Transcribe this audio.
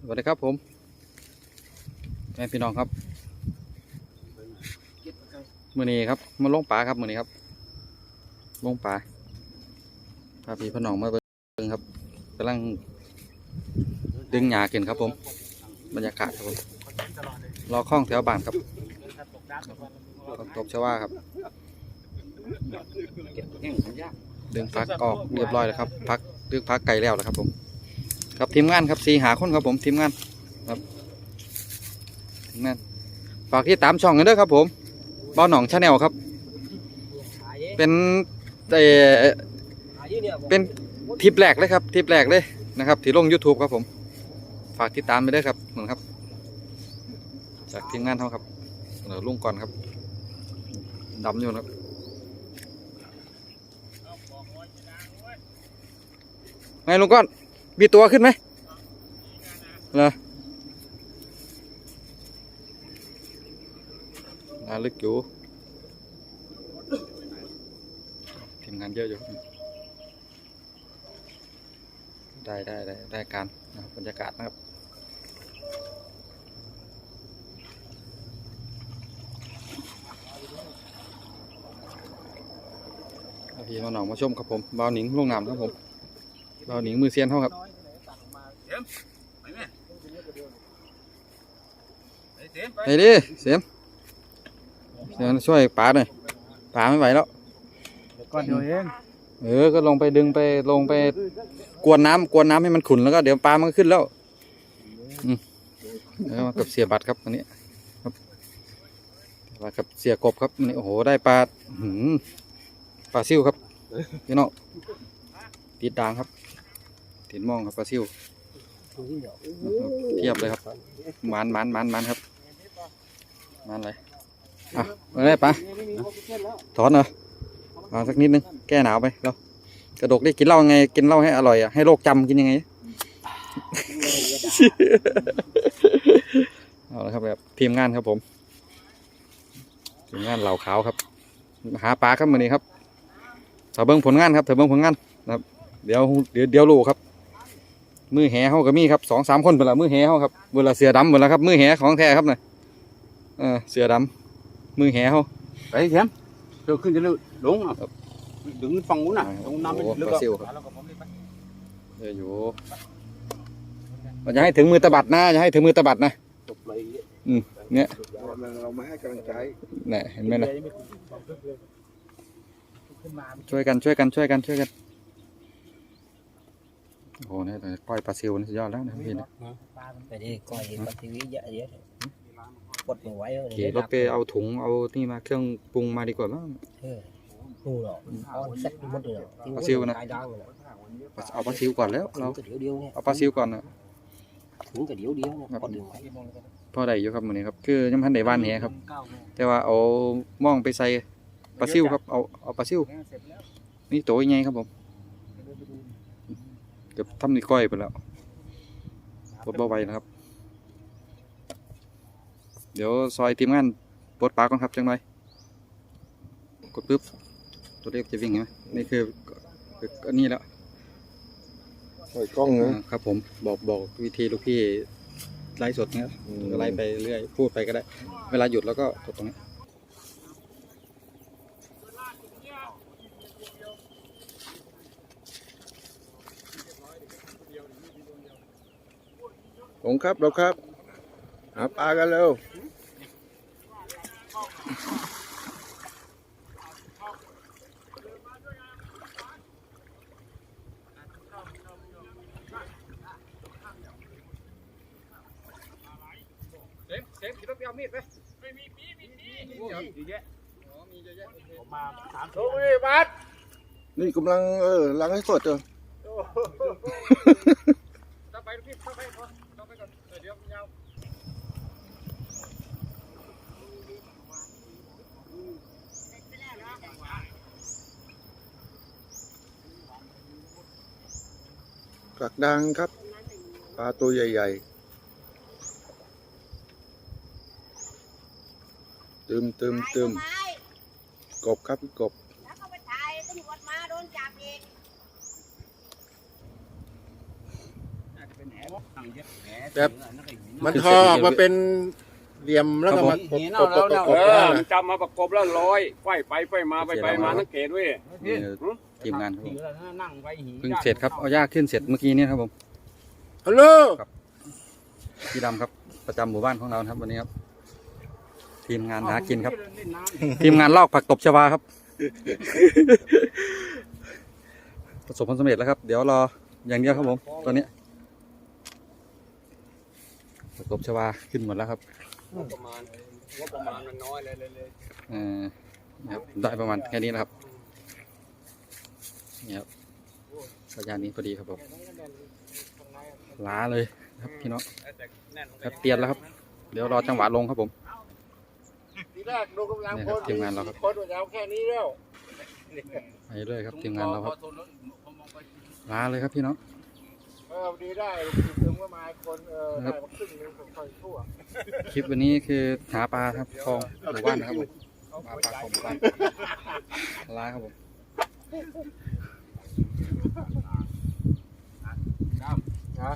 สวัสดีครับผมแม่พี่น้องครับมือนี้ครับมาลงป่าครับมือนี้ครับลงป่าพาพี่พี่น้องมาเบิ่งครับกำลังดึงหญ้าขึ้นครับ ผม บรรยากาศครับผมรอคล้องแถวบ้านครับตกชว่าครับดึงพักออกเรียบร้อยแล้วครับพักดึงพักไก่แล้วนะครับผม ครับทีมงานครับสีหาคนครับผมทีมงานครับทีมงานฝากที่ตามช่องกันด้วยครับ ผมบ้าวหนองชาแนลครับ เป็นเออเป็นทริปแรกเลยครับทริปแรกเลยนะครับที่ลง YouTube ครับผม ฝากติดตามไปด้วยครับเหมือนครับ จากทีมงานเขาครับเดี๋ยวลุงก่อนครับดำอยู่นะครับไงลุงก้อน มีตัวขึ้นไหมเหรองาลึกอยู่ทีมงานเยอะอยู่ ได้ได้ได้ได้การนะครับบรรยากาศนะครับพี่มาหนองมาชมครับผมบ่าวหนิงลงน้ำครับผมบ่าวหนิงมือเซียนเท่าครับ ไปดิเสียมเสียมช่วยป๋าหน่อยป๋าไม่ไหวแล้ว ก่อนเดียวเองเออ ก็ลงไปดึงไปลงไปกวนน้ำกวนน้ำให้มันขุ่นแล้วก็เดี๋ยวปลามันก็ขึ้นแล้วอืมแล้วมากับเสียบัตรครับอันนี้ครับมากับเสียกบครับอันนี้โอ้โหได้ปลาหืมปลาซิวครับพี่น้องติดด่างครับติดมองครับปลาซิว เทียบเลยครับหมันหมันหมันหมันครับหมันอะไรอะมาได้ปะถอนเหรอเอาสักนิดนึงแก้หนาวไปเรากระดกได้กินเหล้าไงกินเหล้าให้อร่อยอะให้โรคจำกินยังไงเอาละครับแบบทีมงานครับผมทีมงานเหล่าขาวครับ หาปลาครับมือนี้ครับถ้าเบิ่งผลงานครับถ้าเบิ่งผลงานนะครับ เดี๋ยวเดี๋ยวเดี๋ยวรู้ครับ มือแหเขาก็มีครับสองสามคนเวลามือแหเขาครับเวลาเสือดำเวลาครับ มือแหของแท้ครับเนี่ยเออเสือดำมือแหเขาไปเสียมเดี๋ยวขึ้นจะลงอะดึงฝั่งนู้นน่ะตรงน้ำมันลึกปลาซิวครับเดี๋ยวอยู่มันจะให้ถึงมือตะบัดนะจะให้ถึงมือตะบัดนะจบเลยเนี่ยเรามาให้กำลังใจเนี่ยเห็นไหมนะช่วยกันช่วยกันช่วยกันช่วยกัน โอ้โหเนี่ยแต่ปล่อยปลาซิวนี่สุดยอดแล้วนะพี่นะไปดิ coi gì có tivi dạ gì hết quật mình quay rồi ขี่รถไปเอาถุงเอานี่มาเครื่องปรุงมาดีกว่าบ้าง ngu rồi con sách mất rồi Có siêu nè. cái đó rồi เอาปลาซิวก่อนแล้วเรา cũng cái điếu điếu nha เอาปลาซิวก่อนนะ cũng cái điếu điếu nha Ngập. con đường quay พอได้อยู่ครับมื้อนี้ครับคือยังพันได้บ้านแหครับ แต่ว่าเอาม่องไปใส่ปลาซิวครับเอาเอาปลาซิวนี่โตยังไงครับผม เกือบทำนี่ก้อยไปแล้วปลดบ่ไหวนะครับ เดี๋ยวซอยทีมงานปลดปลาก่อนครับจังหน่อยกดปึ๊บตัวเลขจะวิ่งเห็นไหมนี่คือคืออันนี้แล้วใส่กล้องอ่าครับ ผมบอกบอกวิธีลูกพี่ไลฟ์สดนะครับก็ไลฟ์ไปเรื่อยพูดไปก็ได้ เวลาหยุดแล้วก็กดตรงนี้ ผมครับเราครับ หาปลากันเร็วเซฟเซฟขี่รถไปเอามีดไปไม่มีมีมีมีมีเยอะอ๋อมีเยอะแยะผมมาสามโชคดีบัสนี่กำลังเออล้างให้สดเจออง พี่ต้องไปพอต้องไปก่อนเดี๋ยวมันยาวกลักดังครับปลาตัวใหญ่ๆ ตึมตึมตึมกบครับกบ แล้วก็ไปถ่ายตำรวจมาโดนจับอีก โอ้ แบบมันทอออกมาเป็นเหลี่ยมแล้วก็มาประกบประกบประกเอบอกันมันนะจำมาประกบแล้วร้อยไฟไปไฟมาไปไปมาสังเกตเว้ยนี่ทีมงานครับผมนั่งไว้หีเพิ่งเสร็จครับเอายากขึ้นเสร็จเมื่อกี้เนี่ยครับผมฮัลโหลพี่ดำครับ ประจำหมู่บ้านของเรานะครับวันนี้ครับ ทีมงานหากินครับ ทีมงานลอกผักตบชวาครับ ประสบผลสำเร็จแล้วครับ เดี๋ยวรออย่างเดียวครับผมตอนนี้ผั กตบชวาขึ้นหมดแล้วครับงบประมาณงบประมาณมันน้อยเลยเลยเลยเอ่อนะครับได้ประมาณแค่นี้นะครับนี่ครับระยะนี้พอดีครับผมล้าเลยครับพี่น้องครับเตียนแล้วครับ เดี๋ยวรอจังหวะลงครับผมทีแรกดูกำลังนี่พครับลทีมงานเราครับคนว่าจะเอาแค่นี้แล้วไปเรื่อยครับทีมงานเราครับล้าเลยครับพี่น้อง ดีได้ถึงประมาคนเออได้ครึ่งนึงผมอยชั่วคลิปวันนี้คือหาปลาครับทองหรือว่านะครับผมหาปลาของหมู่านร้ายครับผมครับ ฮะ